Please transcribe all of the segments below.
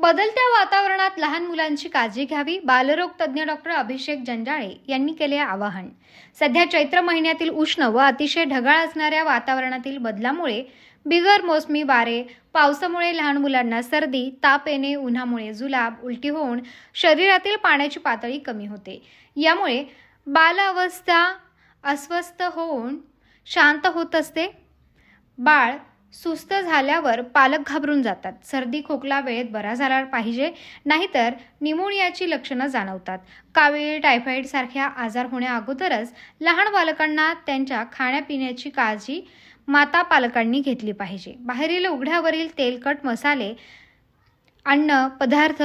बदलत्या वातावरणात लहान मुलांची काळजी घ्यावी बालरोग तज्ज्ञ डॉक्टर अभिषेक जंजाळे यांनी केले आवाहन. सध्या चैत्र महिन्यातील उष्ण व अतिशय ढगाळ असणाऱ्या वातावरणातील बदलामुळे बिगर मोसमी वारे पावसामुळे लहान मुलांना सर्दी ताप येणे उन्हामुळे जुलाब उलटी होऊन शरीरातील पाण्याची पातळी कमी होते. यामुळे बालावस्था अस्वस्थ होऊन शांत होत असते. बाळ सुस्त झाल्यावर पालक घाबरून जातात. सर्दी खोकला वेळेत बरा झाला पाहिजे नाहीतर निमोनियाची लक्षणं जाणवतात. कावीळ टायफॉईड सारख्या आजार होण्याअगोदरच लहान बालकांना त्यांच्या खाण्यापिण्याची काळजी माता पालकांनी घेतली पाहिजे. बाहेरील उघड्यावरील तेलकट मसाले अन्न पदार्थ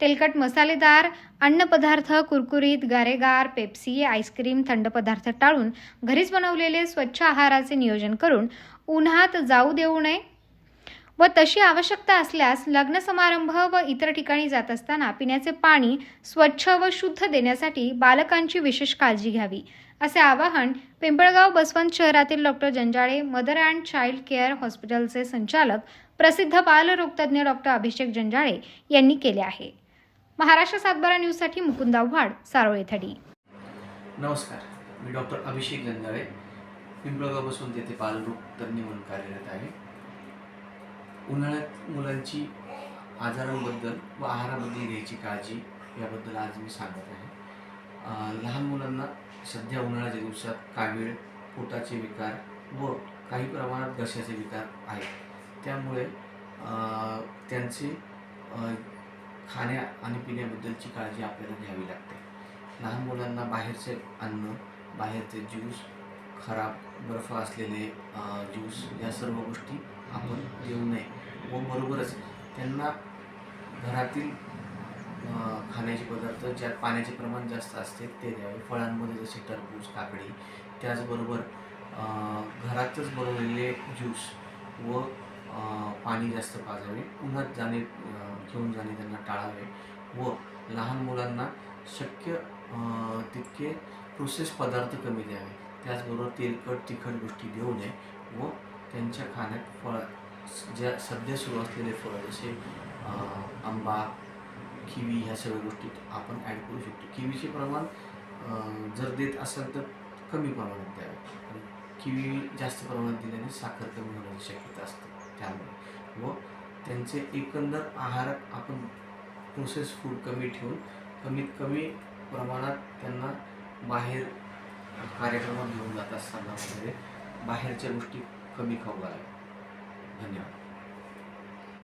तेलकट मसालेदार अन्नपदार्थ कुरकुरीत गारेगार पेप्सी आईस्क्रीम थंड पदार्थ टाळून घरीच बनवलेले स्वच्छ आहाराचे नियोजन करून उन्हात जाऊ देऊ नये. व तशी आवश्यकता असल्यास लग्न समारंभ व इतर ठिकाणी जात असताना पिण्याचे पाणी स्वच्छ व शुद्ध देण्यासाठी बालकांची विशेष काळजी घ्यावी असे आवाहन पिंपळगाव बसवंत शहरातील doctor Janjale mother and child care हॉस्पिटलचे संचालक प्रसिद्ध बालरोगतज्ञ डॉक्टर अभिषेक जंजाळे यांनी केले आहे. महाराष्ट्र सातबारा न्यूजसाठी मुकुंद आव्हाड सारोळे थडी. नमस्कार मी डॉक्टर अभिषेक गंधाळे पिंपळगावपासून तेथे बालरोग तज्ज्ञ म्हणून कार्यरत आहे. उन्हाळ्यात मुलांची आजारांबद्दल व आहाराबद्दल घ्यायची काळजी याबद्दल आज मी सांगत आहे. लहान मुलांना सध्या उन्हाळ्याच्या दिवसात कावीळ पोटाचे विकार व काही प्रमाणात घशाचे विकार आहेत. त्यामुळे त्यांचे खाण्या आणि पिण्याबद्दलची काळजी आपल्याला घ्यावी लागते. लहान मुलांना बाहेरचे अन्न बाहेरचे ज्यूस खराब बर्फ असलेले ज्यूस या सर्व गोष्टी आपण देऊ नये. व बरोबरच त्यांना घरातील खाण्याचे पदार्थ ज्यात पाण्याचे प्रमाण जास्त असते ते द्यावे. फळांमध्ये जसे टरबूज काकडी त्याचबरोबर घरातच बनवलेले ज्यूस व पाणी जास्त पाजावे उन्हात जाणे घेऊन जाणे त्यांना टाळावे व लहान मुलांना शक्य तितके प्रोसेस पदार्थ कमी द्यावे. त्याचबरोबर तेलकट तिखट गोष्टी देऊ नये व त्यांच्या खाण्यात फळ ज्या सध्या सुरू असलेले फळं जसे आंबा किवी ह्या सगळ्या गोष्टी आपण ॲड करू शकतो. किवीचे प्रमाण जर देत असेल तर कमी प्रमाणात द्यावे. किवी जास्त प्रमाणात दिल्याने साखर कमी होण्याची शक्यता असते. त्यामुळे व त्यांचे एकंदर आहारात आपण प्रोसेस फूड कमी ठेवून कमीत कमी प्रमाणात त्यांना बाहेर कार्यक्रमात घेऊन जात असताना वगैरे बाहेरच्या गोष्टी कमी खाऊ घालाव्या धन्यवाद.